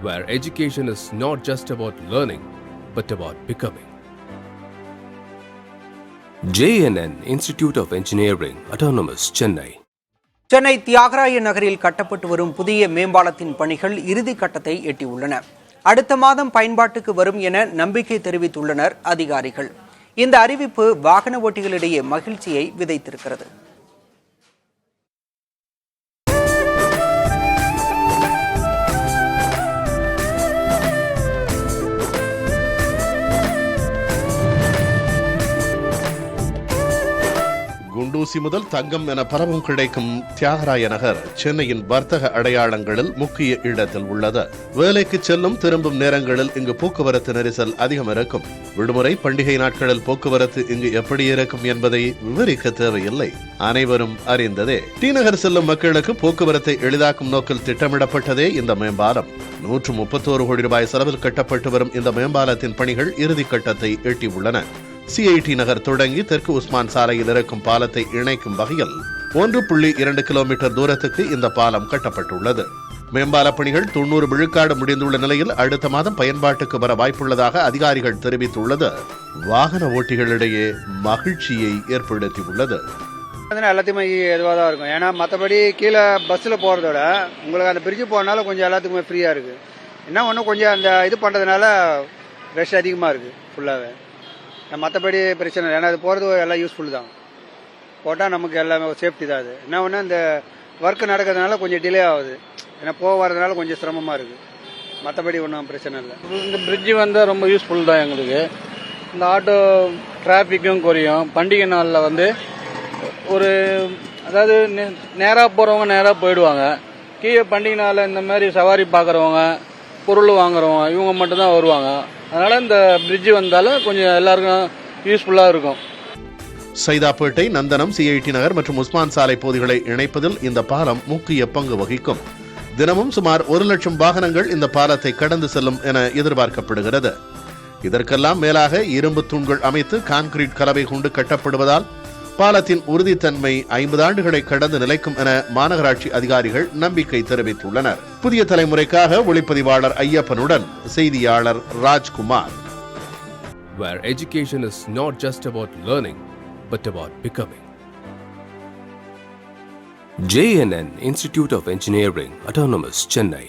where education is not just about learning, but about becoming. JNN Institute of Engineering, Autonomous, Chennai. Chennai Thyagaraya நகரில் கட்டப்பட்டு வரும் புதிய மேம்பாலத்தின் பணிகள் இறுதி கட்டத்தை எட்டியுள்ளன அடுத்த மாதம் பயன்பாட்டுக்கு வரும் என நம்பிக்கை தெரிவித்துள்ளனர் அதிகாரிகள் இந்த அறிவிப்பு வாகன ஓட்டிகளிடையே மகிழ்ச்சியை விதைத்திருக்கிறது குண்டூசி முதல் தங்கம் என பரவும் கிடைக்கும் தியாகராய நகர் சென்னையின் வர்த்தக அடையாளங்களில் முக்கிய இடத்தில் உள்ளது. வேலைக்கு செல்லும் திரும்பும் நேரங்களில் இங்கு போக்குவரத்து நெரிசல் அதிகம் இருக்கும். விடுமுறை பண்டிகை நாட்களில் போக்குவரத்து இங்கு எப்படி இருக்கும் என்பதை விவரிக்க தேவையில்லை. அனைவரும் அறிந்ததே. டி நகர் செல்லும் மக்களுக்கு போக்குவரத்தை எளிதாக்கும் நோக்கில் திட்டமிடப்பட்டதே இந்த மேம்பாலம். நூற்று முப்பத்தோரு கோடி ரூபாய் செலவில் கட்டப்பட்டு வரும் இந்த மேம்பாலத்தின் பணிகள் இறுதிக் கட்டத்தை எட்டியுள்ளன. சிஐடி நகர் தொடங்கி தெற்கு உஸ்மான் சாலையில் இருக்கும் பாலத்தை இணைக்கும் வகையில் ஒன்று புள்ளி இரண்டு கிலோமீட்டர் தூரத்துக்கு இந்த பாலம் கட்டப்பட்டுள்ளது. மேம்பால பணிகள் தொண்ணூறு விழுக்காடு முடிந்துள்ள நிலையில் அடுத்த மாதம் பயன்பாட்டுக்கு வர வாய்ப்புள்ளதாக அதிகாரிகள் தெரிவித்துள்ளது. வாகன ஓட்டிகளிடையே மகிழ்ச்சியை ஏற்படுத்தியுள்ளது. பார்த்தீங்கன்னா எதுவாக தான் இருக்கும். ஏன்னா மற்றபடி கீழே பஸ்ஸில் போகிறதோட உங்களுக்கு அந்த பிரிட்ஜு போகிறனால கொஞ்சம் எல்லாத்துக்குமே ஃப்ரீயாக இருக்குது என்ன ஒன்றும் கொஞ்சம் அந்த இது பண்ணுறதுனால ரஷ் அதிகமாக இருக்குது ஃபுல்லாகவே மற்றபடி பிரச்சனை இல்லை. ஏன்னா அது போகிறது எல்லாம் யூஸ்ஃபுல் தான். போட்டால் நமக்கு எல்லாமே சேஃப்டி தான் அது. என்ன ஒன்று இந்த ஒர்க் நடக்கிறதுனால கொஞ்சம் டிலே ஆகுது. ஏன்னா போக வரதுனால கொஞ்சம் சிரமமாக இருக்குது மற்றபடி ஒன்றும் பிரச்சனை இல்லை. இந்த பிரிட்ஜு வந்தால் ரொம்ப யூஸ்ஃபுல் தான் எங்களுக்கு. இந்த ஆட்டோ டிராஃபிக்கும் குறையும். பண்டிகை நாளில் வந்து ஒரு அதாவது நேராக போகிறவங்க நேராக போயிடுவாங்க. கீழே பண்டிகை நாளில் இந்த மாதிரி சவாரி பார்க்குறவங்க பொருள் வாங்குறோம் இவங்க மட்டும்தான் வருவாங்க. அதனால் இந்த பிரிட்ஜு வந்தாலும் கொஞ்சம் எல்லாருக்கும் யூஸ்ஃபுல்லாக இருக்கும். சைதாப்பேட்டை நந்தனம் சிஐடி நகர் மற்றும் உஸ்மான் சாலை பகுதிகளை இணைப்பதில் இந்த பாலம் முக்கிய பங்கு வகிக்கும். தினமும் சுமார் ஒரு லட்சம் வாகனங்கள் இந்த பாலத்தை கடந்து செல்லும் என எதிர்பார்க்கப்படுகிறது. இதற்கெல்லாம் மேலாக இரும்பு தூண்கள் அமைத்து கான்கிரீட் கலவை கொண்டு கட்டப்படுவதால் பாலத்தின் உறுதித்தன்மை ஐம்பது ஆண்டுகளை கடந்து நிலைக்கும் என மாநகராட்சி அதிகாரிகள் நம்பிக்கை தெரிவித்துள்ளனர் புதிய தலைமுறைக்காக ஒளிப்பதிவாளர் ஐயப்பனுடன் செய்தியாளர் Rajkumar where education is not just about learning, but about becoming. JNN Institute of Engineering, Autonomous, Chennai.